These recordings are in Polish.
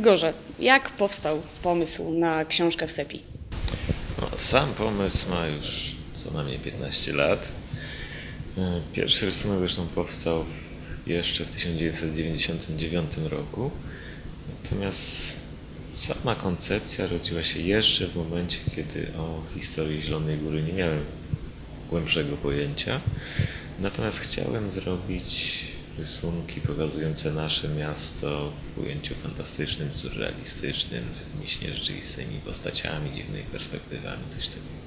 Igorze, jak powstał pomysł na książkę w Sepi? No, sam pomysł ma już co najmniej 15 lat. E, Pierwszy rysunek zresztą powstał jeszcze w 1999 roku. Natomiast sama koncepcja rodziła się jeszcze w momencie, kiedy o historii Zielonej Góry nie miałem głębszego pojęcia. Natomiast chciałem zrobić rysunki pokazujące nasze miasto w ujęciu fantastycznym, surrealistycznym, z jakimiś nierzeczywistymi postaciami, dziwnymi perspektywami, coś takiego.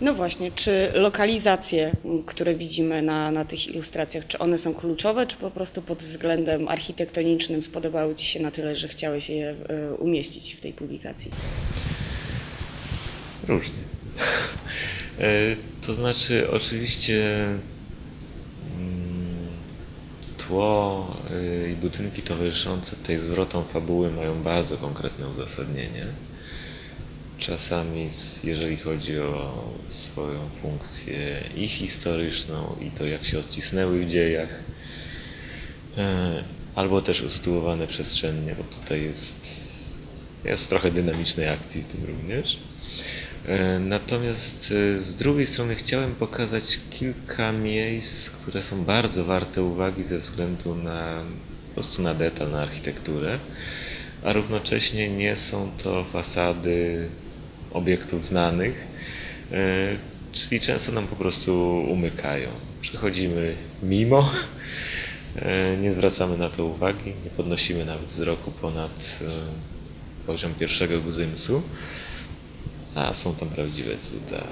No właśnie, czy lokalizacje, które widzimy na, na tych ilustracjach, czy one są kluczowe, czy po prostu pod względem architektonicznym spodobały Ci się na tyle, że chciałeś je e, umieścić w tej publikacji? Różnie. E, To znaczy, oczywiście tło y, i budynki towarzyszące tej zwrotom fabuły mają bardzo konkretne uzasadnienie. Czasami, jeżeli chodzi o swoją funkcję i historyczną, i to, jak się odcisnęły w dziejach, e, albo też usytuowane przestrzennie, bo tutaj jest, jest trochę dynamicznej akcji w tym również. E, Natomiast e, z drugiej strony chciałem pokazać kilka miejsc, które są bardzo warte uwagi ze względu na po prostu na detal, na architekturę, a równocześnie nie są to fasady obiektów znanych, e, czyli często nam po prostu umykają. Przechodzimy mimo, nie zwracamy na to uwagi, nie podnosimy nawet wzroku ponad poziom pierwszego guzymsu. A są tam prawdziwe cuda.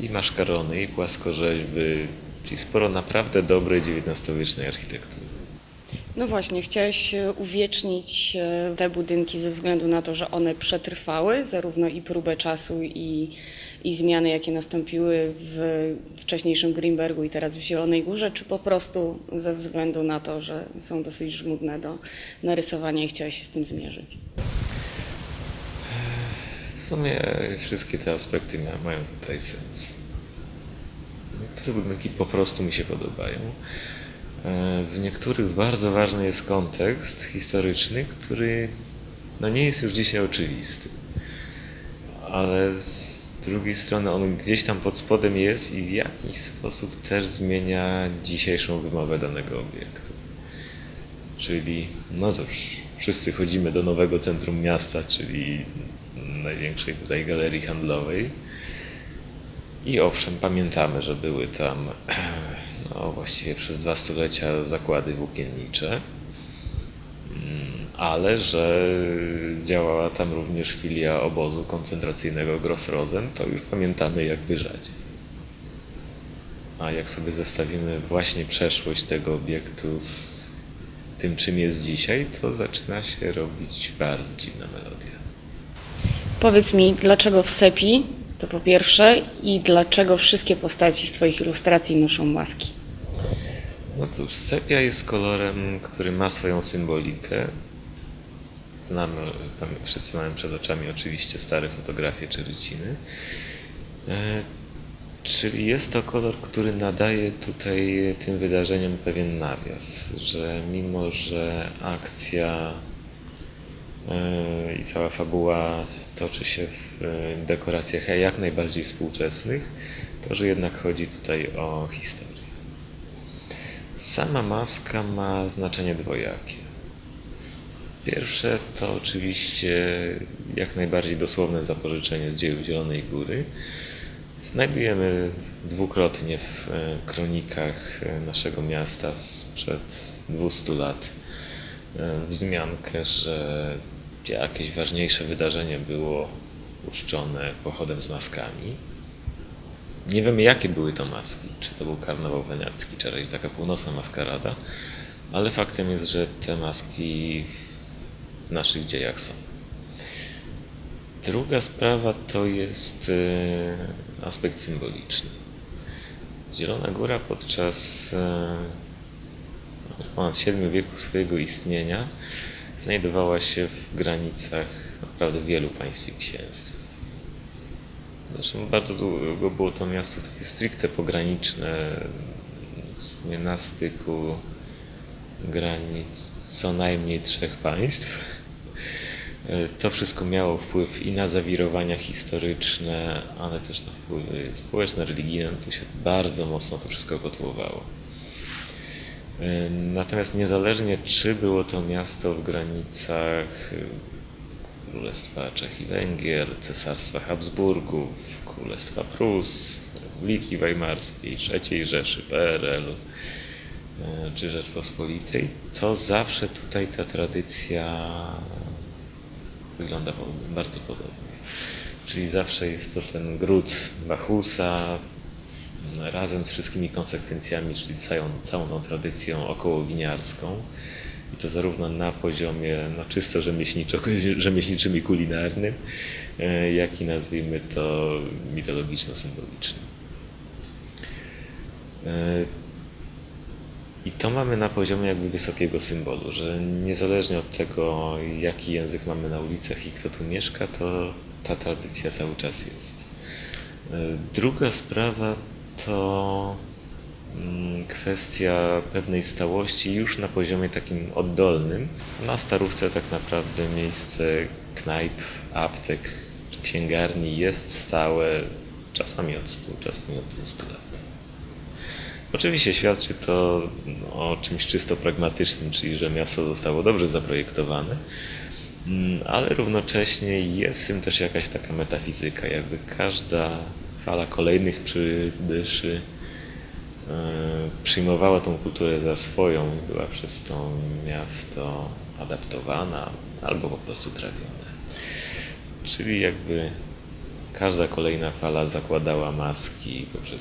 I maszkarony, i płaskorzeźby, czyli sporo naprawdę dobrej XIX-wiecznej architektury. No właśnie, chciałeś e, uwiecznić e, te budynki ze względu na to, że one przetrwały, zarówno i próbę czasu, i, i zmiany, jakie nastąpiły w wcześniejszym Greenbergu i teraz w Zielonej Górze, czy po prostu ze względu na to, że są dosyć żmudne do narysowania i chciałeś się z tym zmierzyć? W sumie wszystkie te aspekty mają tutaj sens. Niektóre budynki po prostu mi się podobają. E, W niektórych bardzo ważny jest kontekst historyczny, który no nie jest już dzisiaj oczywisty. Ale z drugiej strony on gdzieś tam pod spodem jest i w jakiś sposób też zmienia dzisiejszą wymowę danego obiektu. Czyli, no cóż, wszyscy chodzimy do nowego centrum miasta, czyli największej tutaj galerii handlowej. I owszem, pamiętamy, że były tam no, właściwie przez dwa stulecia zakłady włókiennicze, Mm, ale że działała tam również filia obozu koncentracyjnego Grossrosen, to już pamiętamy jakby rzadziej. A jak sobie zestawimy właśnie przeszłość tego obiektu z tym, czym jest dzisiaj, to zaczyna się robić bardzo dziwna melodia. Powiedz mi, dlaczego w Sepi, to po pierwsze, i dlaczego wszystkie postaci z Twoich ilustracji noszą maski? No cóż, sepia jest kolorem, który ma swoją symbolikę. Znamy, wszyscy mamy przed oczami oczywiście stare fotografie czy ryciny. Czyli jest to kolor, który nadaje tutaj tym wydarzeniom pewien nawias, że mimo, że akcja e, i cała fabuła toczy się w e, dekoracjach jak najbardziej współczesnych, to że jednak chodzi tutaj o historię. Sama maska ma znaczenie dwojakie. Pierwsze to oczywiście jak najbardziej dosłowne zapożyczenie z dziejów Zielonej Góry. Znajdujemy dwukrotnie w e, kronikach e, naszego miasta sprzed 200 lat e, wzmiankę, że jakieś ważniejsze wydarzenie było uczczone pochodem z maskami. Nie wiemy, jakie były to maski. Czy to był karnawał wenecki, czy raczej taka północna maskarada, ale faktem jest, że te maski w naszych dziejach są. Druga sprawa to jest e, aspekt symboliczny. Zielona Góra podczas e, ponad siedmiu wieków swojego istnienia znajdowała się w granicach naprawdę wielu państw i księstw. Zresztą bardzo długo było to miasto takie stricte pograniczne, na styku granic co najmniej trzech państw. E, To wszystko miało wpływ i na zawirowania historyczne, ale też na wpływy społeczne, religijne. No Tu się bardzo mocno to wszystko kotłowało. E, Natomiast niezależnie czy było to miasto w granicach e, Królestwa Czech i Węgier, Cesarstwa Habsburgów, Królestwa Prus, Republiki Weimarskiej, III Rzeszy, PRL-u e, czy Rzeczpospolitej, to zawsze tutaj ta tradycja wygląda bardzo podobnie. Czyli zawsze jest to ten gród Bachusa razem z wszystkimi konsekwencjami, czyli całą, całą tą tradycją okołowiniarską. I to zarówno na poziomie no, czysto rzemieślniczym i kulinarnym, e, jak i nazwijmy to mitologiczno-symbolicznym. I to mamy na poziomie jakby wysokiego symbolu, że niezależnie od tego, jaki język mamy na ulicach i kto tu mieszka, to ta tradycja cały czas jest. E, Druga sprawa to mm, kwestia pewnej stałości już na poziomie takim oddolnym. Na Starówce tak naprawdę miejsce knajp, aptek księgarni jest stałe czasami od 100, czasami od 200 lat. Oczywiście świadczy to no, o czymś czysto pragmatycznym, czyli że miasto zostało dobrze zaprojektowane, mm, ale równocześnie jest w tym też jakaś taka metafizyka, jakby każda fala kolejnych przybyszy e, przyjmowała tą kulturę za swoją i była przez to miasto adaptowana albo po prostu trawione. Czyli jakby każda kolejna fala zakładała maski poprzez